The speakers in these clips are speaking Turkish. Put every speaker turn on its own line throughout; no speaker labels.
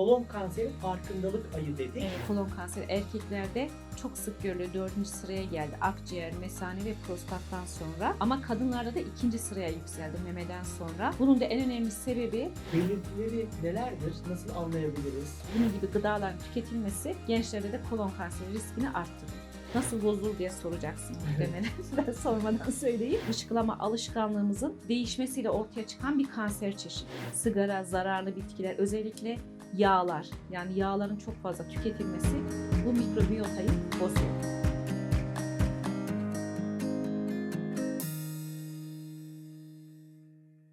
kolon kanseri farkındalık ayı dedik.
Evet, kolon kanseri erkeklerde çok sık görülüyor. Dördüncü sıraya geldi. Akciğer, mesane ve prostattan sonra. Ama kadınlarda da ikinci sıraya yükseldi memeden sonra. Bunun da en önemli sebebi
Belirtileri nelerdir? Nasıl anlayabiliriz?
bunun gibi gıdaların tüketilmesi gençlerde de kolon kanseri riskini arttırıyor. Nasıl bozulur diye soracaksın muhtemelen. ben sormadan söyleyeyim. Dışkılama alışkanlığımızın değişmesiyle ortaya çıkan bir kanser çeşidi. Sigara, zararlı bitkiler, özellikle yağlar. Yani yağların çok fazla tüketilmesi bu mikrobiyotayı bozuyor.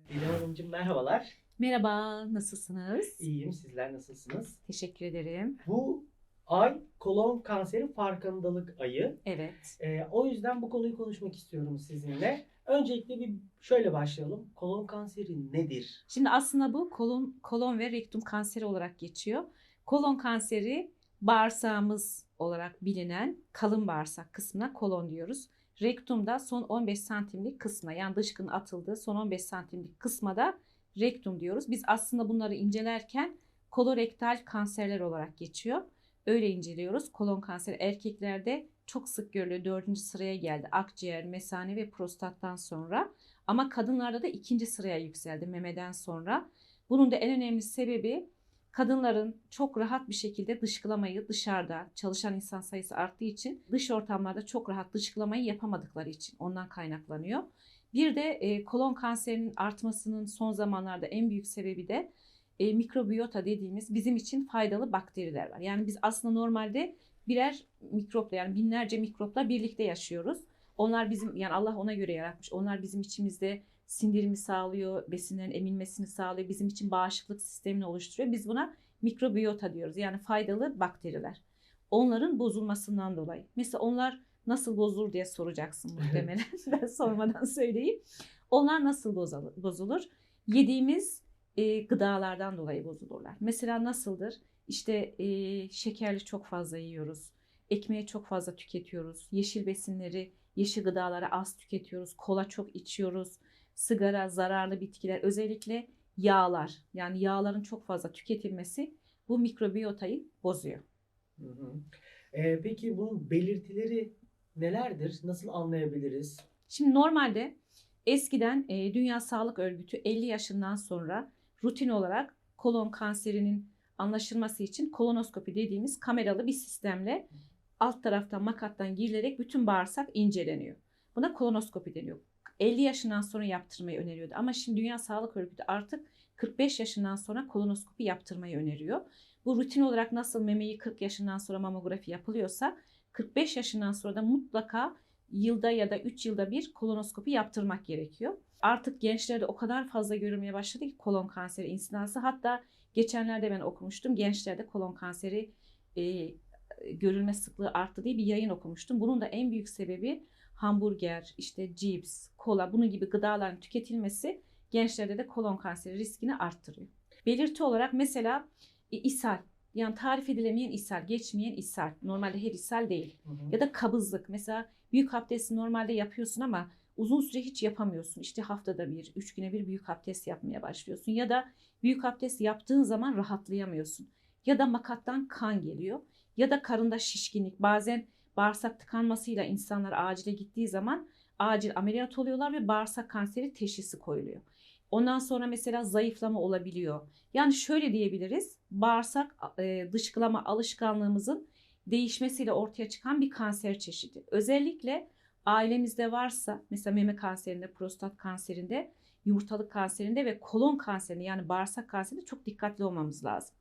İlhan Hanımcığım merhabalar.
Merhaba, nasılsınız?
İyiyim. Sizler nasılsınız?
Teşekkür ederim.
Bu ay kolon kanseri farkındalık ayı.
Evet.
Ee, o yüzden bu konuyu konuşmak istiyorum sizinle. Öncelikle bir şöyle başlayalım. Kolon kanseri nedir?
Şimdi aslında bu kolon, kolon ve rektum kanseri olarak geçiyor. Kolon kanseri bağırsağımız olarak bilinen kalın bağırsak kısmına kolon diyoruz. Rektumda son 15 santimlik kısmına yani dışkının atıldığı son 15 santimlik kısma da rektum diyoruz. Biz aslında bunları incelerken kolorektal kanserler olarak geçiyor. Öyle inceliyoruz. Kolon kanseri erkeklerde çok sık görülüyor. Dördüncü sıraya geldi. Akciğer, mesane ve prostattan sonra. Ama kadınlarda da ikinci sıraya yükseldi memeden sonra. Bunun da en önemli sebebi kadınların çok rahat bir şekilde dışkılamayı dışarıda çalışan insan sayısı arttığı için dış ortamlarda çok rahat dışkılamayı yapamadıkları için ondan kaynaklanıyor. Bir de e, kolon kanserinin artmasının son zamanlarda en büyük sebebi de e, mikrobiyota dediğimiz bizim için faydalı bakteriler var. Yani biz aslında normalde birer mikropla yani binlerce mikropla birlikte yaşıyoruz. Onlar bizim yani Allah ona göre yaratmış. Onlar bizim içimizde sindirimi sağlıyor, besinlerin emilmesini sağlıyor, bizim için bağışıklık sistemini oluşturuyor. Biz buna mikrobiyota diyoruz. Yani faydalı bakteriler. Onların bozulmasından dolayı. Mesela onlar nasıl bozulur diye soracaksın muhtemelen. ben sormadan söyleyeyim. Onlar nasıl bozulur? bozulur? Yediğimiz e, gıdalardan dolayı bozulurlar. Mesela nasıldır? İşte e, şekerli çok fazla yiyoruz. Ekmeği çok fazla tüketiyoruz. Yeşil besinleri, yeşil gıdaları az tüketiyoruz. Kola çok içiyoruz. Sigara, zararlı bitkiler, özellikle yağlar. Yani yağların çok fazla tüketilmesi bu mikrobiyotayı bozuyor.
Hı hı. Ee, peki bunun belirtileri nelerdir? Nasıl anlayabiliriz?
Şimdi normalde eskiden e, Dünya Sağlık Örgütü 50 yaşından sonra rutin olarak kolon kanserinin anlaşılması için kolonoskopi dediğimiz kameralı bir sistemle alt taraftan makattan girilerek bütün bağırsak inceleniyor. Buna kolonoskopi deniyor. 50 yaşından sonra yaptırmayı öneriyordu. Ama şimdi Dünya Sağlık Örgütü artık 45 yaşından sonra kolonoskopi yaptırmayı öneriyor. Bu rutin olarak nasıl memeyi 40 yaşından sonra mamografi yapılıyorsa 45 yaşından sonra da mutlaka yılda ya da 3 yılda bir kolonoskopi yaptırmak gerekiyor. Artık gençlerde o kadar fazla görülmeye başladı ki kolon kanseri insidansı. Hatta geçenlerde ben okumuştum gençlerde kolon kanseri e, görülme sıklığı arttı diye bir yayın okumuştum. Bunun da en büyük sebebi hamburger, işte cips, kola bunun gibi gıdaların tüketilmesi gençlerde de kolon kanseri riskini arttırıyor. Belirti olarak mesela e, ishal yani tarif edilemeyen ishal, geçmeyen ishal. Normalde her ishal değil.
Hı hı.
Ya da kabızlık. Mesela büyük abdesti normalde yapıyorsun ama uzun süre hiç yapamıyorsun. İşte haftada bir, üç güne bir büyük abdest yapmaya başlıyorsun. Ya da büyük abdest yaptığın zaman rahatlayamıyorsun. Ya da makattan kan geliyor. Ya da karında şişkinlik. Bazen bağırsak tıkanmasıyla insanlar acile gittiği zaman acil ameliyat oluyorlar ve bağırsak kanseri teşhisi koyuluyor. Ondan sonra mesela zayıflama olabiliyor. Yani şöyle diyebiliriz. Bağırsak e, dışkılama alışkanlığımızın değişmesiyle ortaya çıkan bir kanser çeşidi. Özellikle ailemizde varsa mesela meme kanserinde, prostat kanserinde, yumurtalık kanserinde ve kolon kanserinde yani bağırsak kanserinde çok dikkatli olmamız lazım.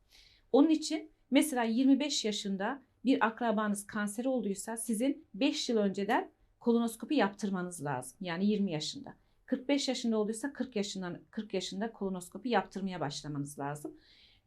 Onun için mesela 25 yaşında bir akrabanız kanser olduysa sizin 5 yıl önceden kolonoskopi yaptırmanız lazım. Yani 20 yaşında. 45 yaşında olduysa 40 yaşından 40 yaşında kolonoskopi yaptırmaya başlamanız lazım.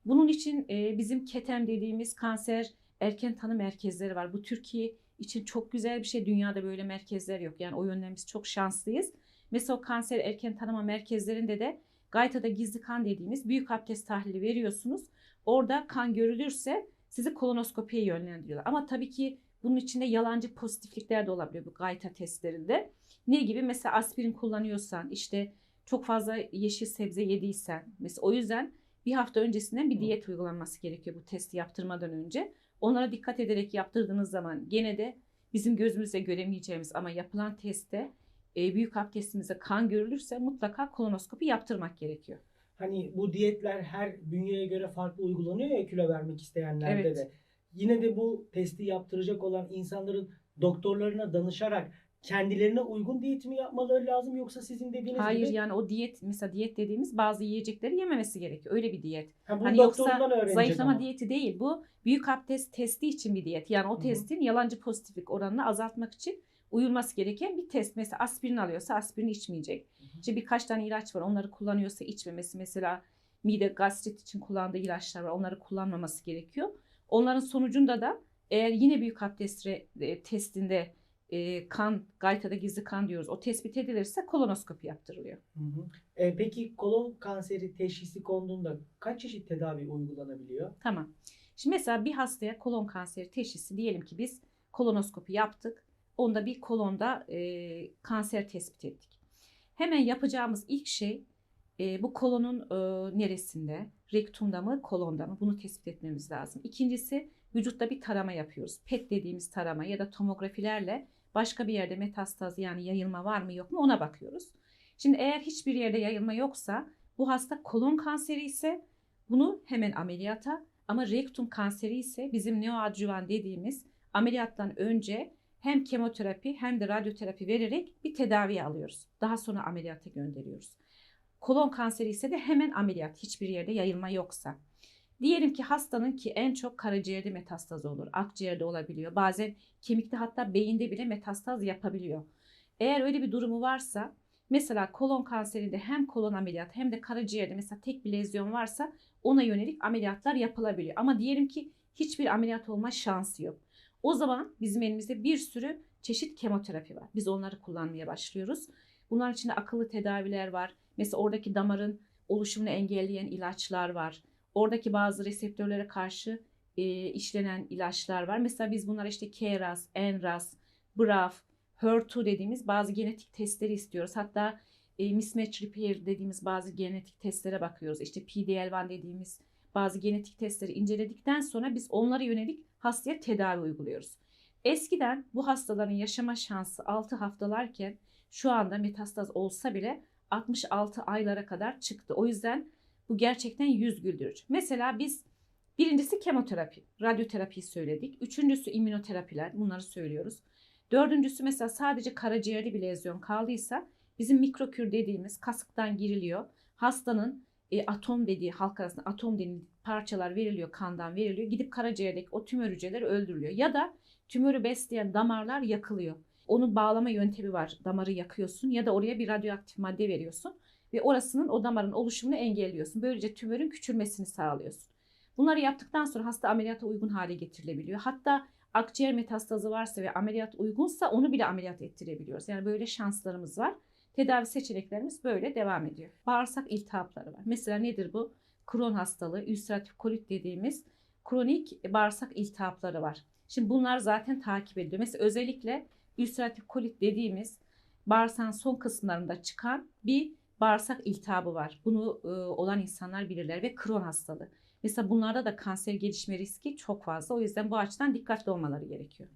Bunun için bizim KETEM dediğimiz kanser erken tanı merkezleri var. Bu Türkiye için çok güzel bir şey. Dünyada böyle merkezler yok. Yani o yönden biz çok şanslıyız. Mesela o kanser erken tanıma merkezlerinde de Gayta'da gizli kan dediğimiz büyük abdest tahlili veriyorsunuz. Orada kan görülürse sizi kolonoskopiye yönlendiriyorlar. Ama tabii ki bunun içinde yalancı pozitiflikler de olabiliyor bu Gayta testlerinde. Ne gibi? Mesela aspirin kullanıyorsan, işte çok fazla yeşil sebze yediysen. Mesela o yüzden bir hafta öncesinden bir diyet uygulanması gerekiyor bu testi yaptırmadan önce. Onlara dikkat ederek yaptırdığınız zaman gene de bizim gözümüzle göremeyeceğimiz ama yapılan testte e, büyük abdestimizde kan görülürse mutlaka kolonoskopi yaptırmak gerekiyor.
Hani bu diyetler her bünyeye göre farklı uygulanıyor ya kilo vermek isteyenlerde
Evet.
de. Yine de bu testi yaptıracak olan insanların doktorlarına danışarak kendilerine uygun diyet mi yapmaları lazım yoksa sizin dediğiniz
Hayır
gibi
yani o diyet mesela diyet dediğimiz bazı yiyecekleri yememesi gerekiyor. Öyle bir diyet.
ha,
Hani yoksa zayıflama
ama.
diyeti değil bu. Büyük abdest testi için bir diyet. Yani o
hı.
testin yalancı pozitiflik oranını azaltmak için uyulması gereken bir test. Mesela aspirin alıyorsa aspirin içmeyecek.
hı.
İşte birkaç tane ilaç var. Onları kullanıyorsa içmemesi. Mesela mide gastrit için kullandığı ilaçlar var. Onları kullanmaması gerekiyor. Onların sonucunda da eğer yine büyük abdest re- e, testinde e, kan, gaytada gizli kan diyoruz. O tespit edilirse kolonoskopi yaptırılıyor.
Hı hı. E, peki kolon kanseri teşhisi konduğunda kaç çeşit tedavi uygulanabiliyor?
Tamam. Şimdi mesela bir hastaya kolon kanseri teşhisi diyelim ki biz kolonoskopi yaptık. Onda bir kolonda e, kanser tespit ettik. Hemen yapacağımız ilk şey e, bu kolonun e, neresinde? Rektumda mı, kolonda mı? Bunu tespit etmemiz lazım. İkincisi vücutta bir tarama yapıyoruz. PET dediğimiz tarama ya da tomografilerle başka bir yerde metastaz yani yayılma var mı yok mu ona bakıyoruz. Şimdi eğer hiçbir yerde yayılma yoksa bu hasta kolon kanseri ise bunu hemen ameliyata ama rektum kanseri ise bizim neoadjuvan dediğimiz ameliyattan önce hem kemoterapi hem de radyoterapi vererek bir tedavi alıyoruz. Daha sonra ameliyata gönderiyoruz. Kolon kanseri ise de hemen ameliyat hiçbir yerde yayılma yoksa. Diyelim ki hastanın ki en çok karaciğerde metastaz olur, akciğerde olabiliyor. Bazen kemikte hatta beyinde bile metastaz yapabiliyor. Eğer öyle bir durumu varsa mesela kolon kanserinde hem kolon ameliyat hem de karaciğerde mesela tek bir lezyon varsa ona yönelik ameliyatlar yapılabiliyor. Ama diyelim ki hiçbir ameliyat olma şansı yok. O zaman bizim elimizde bir sürü çeşit kemoterapi var. Biz onları kullanmaya başlıyoruz. Bunların içinde akıllı tedaviler var. Mesela oradaki damarın oluşumunu engelleyen ilaçlar var. Oradaki bazı reseptörlere karşı e, işlenen ilaçlar var. Mesela biz bunlar işte KRAS, NRAS, BRAF, HER2 dediğimiz bazı genetik testleri istiyoruz. Hatta e, mismatch repair dediğimiz bazı genetik testlere bakıyoruz. İşte PDL1 dediğimiz bazı genetik testleri inceledikten sonra biz onlara yönelik hastaya tedavi uyguluyoruz. Eskiden bu hastaların yaşama şansı 6 haftalarken şu anda metastaz olsa bile 66 aylara kadar çıktı. O yüzden bu gerçekten yüz güldürücü. Mesela biz birincisi kemoterapi, radyoterapiyi söyledik. Üçüncüsü immünoterapiler bunları söylüyoruz. Dördüncüsü mesela sadece karaciğerde bir lezyon kaldıysa bizim mikrokür dediğimiz kasıktan giriliyor. Hastanın e, atom dediği halk arasında atom dediği parçalar veriliyor, kandan veriliyor. Gidip karaciğerdeki o tümör hücreleri öldürülüyor. Ya da tümörü besleyen damarlar yakılıyor. Onun bağlama yöntemi var. Damarı yakıyorsun ya da oraya bir radyoaktif madde veriyorsun ve orasının o damarın oluşumunu engelliyorsun. Böylece tümörün küçülmesini sağlıyorsun. Bunları yaptıktan sonra hasta ameliyata uygun hale getirilebiliyor. Hatta akciğer metastazı varsa ve ameliyat uygunsa onu bile ameliyat ettirebiliyoruz. Yani böyle şanslarımız var. Tedavi seçeneklerimiz böyle devam ediyor. Bağırsak iltihapları var. Mesela nedir bu? Kron hastalığı, ülseratif kolit dediğimiz kronik bağırsak iltihapları var. Şimdi bunlar zaten takip ediliyor. Mesela özellikle ülseratif kolit dediğimiz bağırsağın son kısımlarında çıkan bir bağırsak iltihabı var. Bunu e, olan insanlar bilirler ve kron hastalığı. Mesela bunlarda da kanser gelişme riski çok fazla. O yüzden bu açıdan dikkatli olmaları gerekiyor.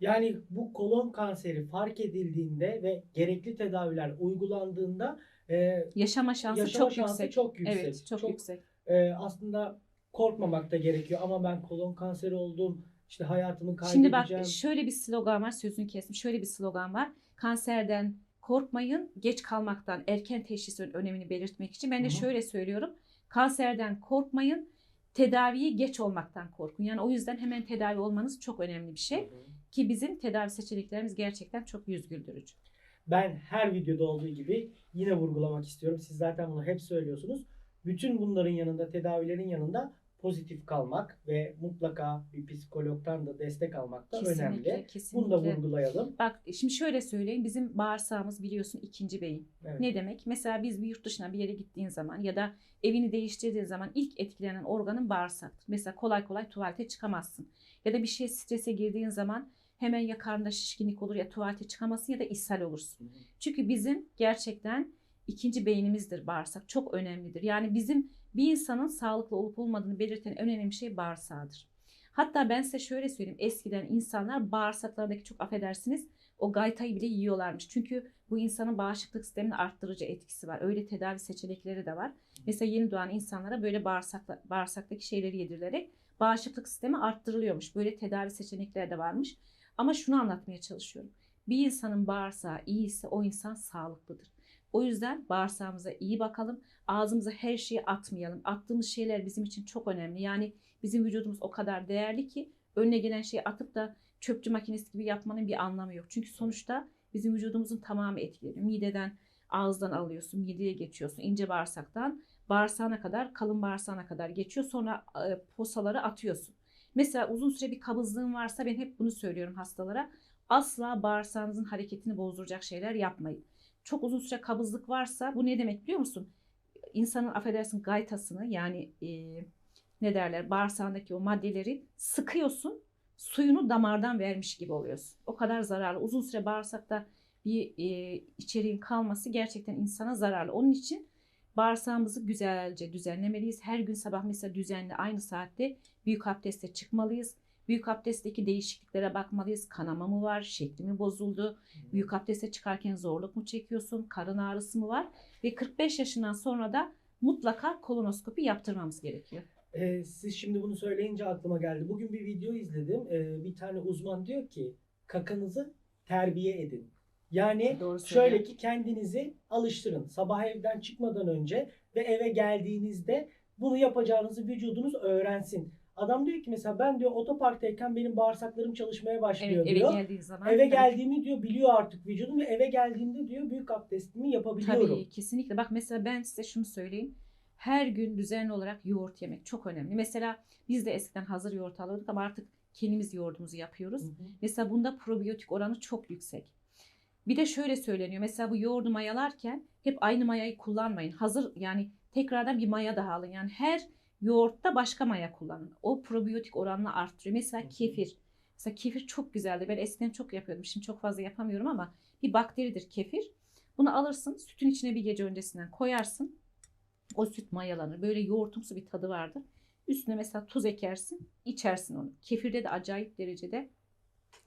Yani bu kolon kanseri fark edildiğinde ve gerekli tedaviler uygulandığında e,
Yaşama şansı
yaşama
çok
şansı
yüksek.
çok yüksek.
Evet, çok, yüksek.
e, aslında korkmamak da gerekiyor ama ben kolon kanseri oldum işte hayatımı
Şimdi
kaybedeceğim.
bak şöyle bir slogan var, sözünü kestim. Şöyle bir slogan var. Kanserden korkmayın, geç kalmaktan erken teşhisin önemini belirtmek için. Ben de şöyle söylüyorum. Kanserden korkmayın, tedaviyi geç olmaktan korkun. Yani o yüzden hemen tedavi olmanız çok önemli bir şey. Ki bizim tedavi seçeneklerimiz gerçekten çok yüz güldürücü.
Ben her videoda olduğu gibi yine vurgulamak istiyorum. Siz zaten bunu hep söylüyorsunuz. Bütün bunların yanında, tedavilerin yanında pozitif kalmak ve mutlaka bir psikologdan da destek almak da önemli.
kesinlikle.
Bunu da vurgulayalım.
Bak şimdi şöyle söyleyeyim. Bizim bağırsağımız biliyorsun ikinci beyin.
Evet.
Ne demek? Mesela biz bir yurt dışına bir yere gittiğin zaman ya da evini değiştirdiğin zaman ilk etkilenen organın bağırsaktır. Mesela kolay kolay tuvalete çıkamazsın. Ya da bir şeye strese girdiğin zaman hemen ya karnında şişkinlik olur ya tuvalete çıkamazsın ya da ishal olursun.
Hı hı.
Çünkü bizim gerçekten ikinci beynimizdir bağırsak. Çok önemlidir. Yani bizim bir insanın sağlıklı olup olmadığını belirten en önemli şey bağırsağıdır. Hatta ben size şöyle söyleyeyim. Eskiden insanlar bağırsaklardaki çok affedersiniz o gaytayı bile yiyorlarmış. Çünkü bu insanın bağışıklık sistemini arttırıcı etkisi var. Öyle tedavi seçenekleri de var. Mesela yeni doğan insanlara böyle bağırsakla, bağırsaktaki şeyleri yedirilerek bağışıklık sistemi arttırılıyormuş. Böyle tedavi seçenekleri de varmış. Ama şunu anlatmaya çalışıyorum. Bir insanın bağırsağı iyiyse o insan sağlıklıdır. O yüzden bağırsağımıza iyi bakalım. Ağzımıza her şeyi atmayalım. Attığımız şeyler bizim için çok önemli. Yani bizim vücudumuz o kadar değerli ki önüne gelen şeyi atıp da çöpçü makinesi gibi yapmanın bir anlamı yok. Çünkü sonuçta bizim vücudumuzun tamamı etkileniyor. Mideden, ağızdan alıyorsun, mideye geçiyorsun, ince bağırsaktan bağırsağına kadar, kalın bağırsağına kadar geçiyor. Sonra e, posaları atıyorsun. Mesela uzun süre bir kabızlığın varsa ben hep bunu söylüyorum hastalara. Asla bağırsağınızın hareketini bozduracak şeyler yapmayın. Çok uzun süre kabızlık varsa bu ne demek biliyor musun? İnsanın affedersin gaytasını yani e, ne derler bağırsağındaki o maddeleri sıkıyorsun suyunu damardan vermiş gibi oluyorsun. O kadar zararlı. Uzun süre bağırsakta bir e, içeriğin kalması gerçekten insana zararlı. Onun için bağırsağımızı güzelce düzenlemeliyiz. Her gün sabah mesela düzenli aynı saatte büyük abdeste çıkmalıyız. Büyük abdestteki değişikliklere bakmalıyız. Kanama mı var? Şekli mi bozuldu? Büyük abdeste çıkarken zorluk mu çekiyorsun? Karın ağrısı mı var? Ve 45 yaşından sonra da mutlaka kolonoskopi yaptırmamız gerekiyor.
Ee, siz şimdi bunu söyleyince aklıma geldi. Bugün bir video izledim. Ee, bir tane uzman diyor ki kakanızı terbiye edin. Yani
Doğru
şöyle
söylüyor.
ki kendinizi alıştırın. Sabah evden çıkmadan önce ve eve geldiğinizde bunu yapacağınızı vücudunuz öğrensin. Adam diyor ki mesela ben diyor otoparktayken benim bağırsaklarım çalışmaya başlıyor
Evet eve
diyor.
geldiğin zaman.
Eve
ki-
geldiğimi diyor biliyor artık vücudum ve eve geldiğimde diyor büyük abdestimi yapabiliyorum.
Tabii kesinlikle. Bak mesela ben size şunu söyleyeyim. Her gün düzenli olarak yoğurt yemek çok önemli. Mesela biz de eskiden hazır yoğurt alıyorduk ama artık kendimiz yoğurdumuzu yapıyoruz.
Hı hı.
Mesela bunda probiyotik oranı çok yüksek. Bir de şöyle söyleniyor. Mesela bu yoğurdu mayalarken hep aynı mayayı kullanmayın. Hazır yani tekrardan bir maya daha alın. Yani her yoğurtta başka maya kullanın. O probiyotik oranını arttırıyor. Mesela kefir. Mesela kefir çok güzeldi. Ben eskiden çok yapıyordum. Şimdi çok fazla yapamıyorum ama bir bakteridir kefir. Bunu alırsın, sütün içine bir gece öncesinden koyarsın. O süt mayalanır. Böyle yoğurtumsu bir tadı vardır. Üstüne mesela tuz ekersin, içersin onu. Kefirde de acayip derecede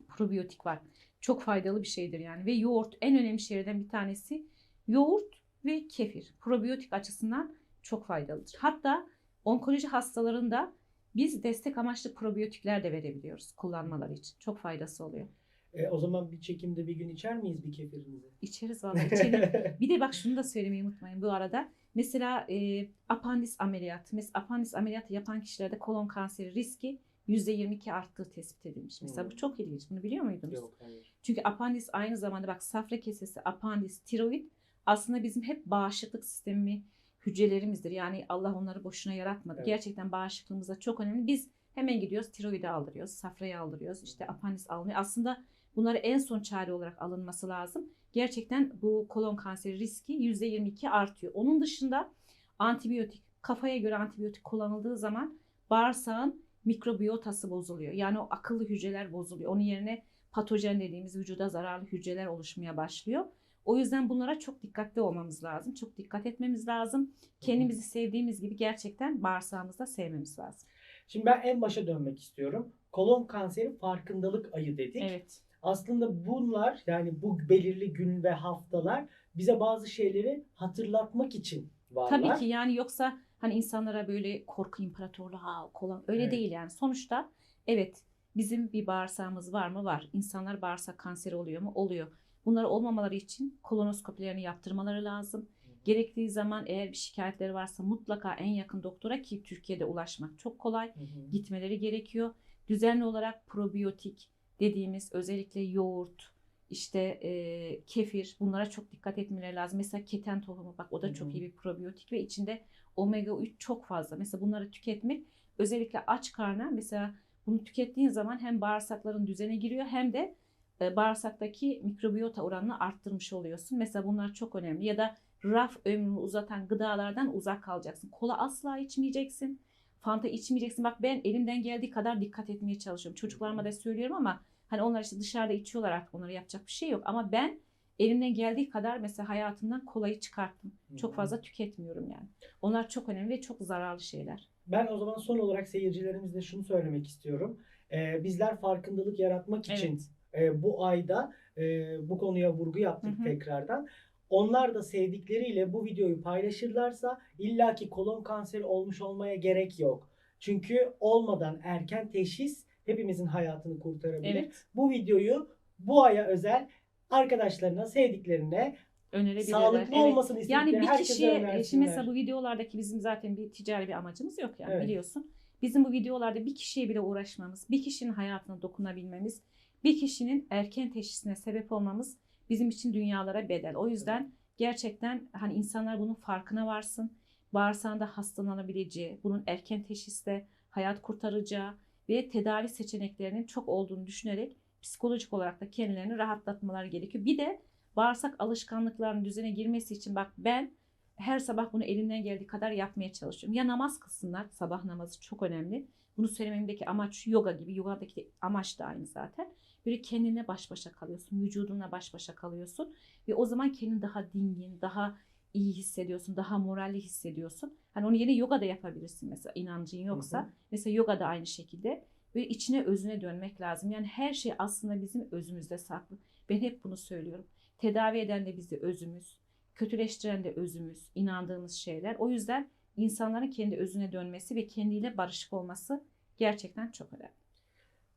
probiyotik var. Çok faydalı bir şeydir yani. Ve yoğurt en önemli şeylerden bir tanesi yoğurt ve kefir. Probiyotik açısından çok faydalıdır. Hatta onkoloji hastalarında biz destek amaçlı probiyotikler de verebiliyoruz kullanmaları için. Çok faydası oluyor.
E, o zaman bir çekimde bir gün içer miyiz bir kefirinizi?
İçeriz vallahi içelim. Bir de bak şunu da söylemeyi unutmayın bu arada. Mesela e, apandis ameliyatı. Mesela apandis ameliyatı yapan kişilerde kolon kanseri riski %22 arttığı tespit edilmiş. Mesela
Hmm.
bu çok ilginç. Bunu biliyor muydunuz?
Yok hayır.
Çünkü apandis aynı zamanda bak safra kesesi, apandis, tiroid aslında bizim hep bağışıklık sistemi hücrelerimizdir. Yani Allah onları boşuna yaratmadı.
Evet.
Gerçekten bağışıklığımız da çok önemli. Biz hemen gidiyoruz tiroidi aldırıyoruz, safrayı aldırıyoruz, işte apandis almıyor. Aslında bunları en son çare olarak alınması lazım. Gerçekten bu kolon kanseri riski %22 artıyor. Onun dışında antibiyotik, kafaya göre antibiyotik kullanıldığı zaman bağırsağın mikrobiyotası bozuluyor. Yani o akıllı hücreler bozuluyor. Onun yerine patojen dediğimiz vücuda zararlı hücreler oluşmaya başlıyor. O yüzden bunlara çok dikkatli olmamız lazım. Çok dikkat etmemiz lazım. Kendimizi sevdiğimiz gibi gerçekten bağırsağımızı da sevmemiz lazım.
Şimdi ben en başa dönmek istiyorum. Kolon kanseri farkındalık ayı dedik.
Evet.
Aslında bunlar yani bu belirli gün ve haftalar bize bazı şeyleri hatırlatmak için varlar.
Tabii ki yani yoksa hani insanlara böyle korku imparatorluğu ha kolon öyle
Evet.
değil yani. Sonuçta evet bizim bir bağırsağımız var mı? Var. İnsanlar bağırsak kanseri oluyor mu? Oluyor. Bunlar olmamaları için kolonoskopilerini yaptırmaları lazım. Gerektiği zaman eğer bir şikayetleri varsa mutlaka en yakın doktora ki Türkiye'de ulaşmak çok kolay
Hı hı.
gitmeleri gerekiyor. Düzenli olarak probiyotik dediğimiz özellikle yoğurt, işte e, kefir bunlara çok dikkat etmeleri lazım. Mesela keten tohumu bak o da
Hı
çok
hı.
iyi bir probiyotik ve içinde omega 3 çok fazla. Mesela bunları tüketmek özellikle aç karna mesela bunu tükettiğin zaman hem bağırsakların düzene giriyor hem de bağırsaktaki mikrobiyota oranını arttırmış oluyorsun. Mesela bunlar çok önemli. Ya da raf ömrünü uzatan gıdalardan uzak kalacaksın. Kola asla içmeyeceksin. Fanta içmeyeceksin. Bak ben elimden geldiği kadar dikkat etmeye çalışıyorum. Çocuklarıma da söylüyorum ama hani onlar işte dışarıda içiyorlar artık onlara yapacak bir şey yok. Ama ben elimden geldiği kadar mesela hayatımdan kolayı çıkarttım. Çok fazla tüketmiyorum yani. Onlar çok önemli ve çok zararlı şeyler.
Ben o zaman son olarak seyircilerimizle şunu söylemek istiyorum. Ee, bizler farkındalık yaratmak için e, bu ayda e, bu konuya vurgu yaptık
Hı hı.
tekrardan. Onlar da sevdikleriyle bu videoyu paylaşırlarsa illaki kolon kanseri olmuş olmaya gerek yok. Çünkü olmadan erken teşhis hepimizin hayatını kurtarabilir.
Evet.
Bu videoyu bu aya özel arkadaşlarına, sevdiklerine
Önerebilirler.
sağlıklı
Evet.
olmasını istedikleri
Yani bir kişiye, e, şimdi mesela bu videolardaki bizim zaten bir ticari bir amacımız yok yani
Evet.
biliyorsun. Bizim bu videolarda bir kişiye bile uğraşmamız, bir kişinin hayatına dokunabilmemiz, bir kişinin erken teşhisine sebep olmamız bizim için dünyalara bedel. O yüzden gerçekten hani insanlar bunun farkına varsın. Bağırsağında hastalanabileceği, bunun erken teşhiste hayat kurtaracağı ve tedavi seçeneklerinin çok olduğunu düşünerek psikolojik olarak da kendilerini rahatlatmaları gerekiyor. Bir de bağırsak alışkanlıklarının düzene girmesi için bak ben her sabah bunu elimden geldiği kadar yapmaya çalışıyorum. Ya namaz kılsınlar, sabah namazı çok önemli. Bunu söylememdeki amaç yoga gibi. Yogadaki amaç da aynı zaten. Böyle kendine baş başa kalıyorsun, vücudunla baş başa kalıyorsun. Ve o zaman kendini daha dingin, daha iyi hissediyorsun, daha moralli hissediyorsun. Hani onu yine yoga da yapabilirsin mesela inancın yoksa.
Hı hı.
Mesela yoga da aynı şekilde. Böyle içine özüne dönmek lazım. Yani her şey aslında bizim özümüzde saklı. Ben hep bunu söylüyorum. Tedavi eden de bizi özümüz, kötüleştiren de özümüz, inandığımız şeyler. O yüzden insanların kendi özüne dönmesi ve kendiyle barışık olması gerçekten çok önemli.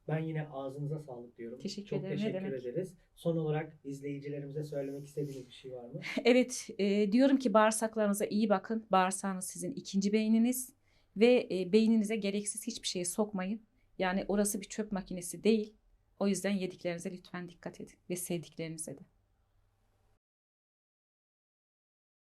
Ben yine ağzınıza sağlık diyorum.
Teşekkür
Çok
ederim, ne
teşekkür
demek.
ederiz. Son olarak izleyicilerimize söylemek istediğiniz bir şey var mı?
Evet, e, diyorum ki bağırsaklarınıza iyi bakın. Bağırsağınız sizin ikinci beyniniz ve e, beyninize gereksiz hiçbir şeyi sokmayın. Yani orası bir çöp makinesi değil. O yüzden yediklerinize lütfen dikkat edin ve sevdiklerinize de.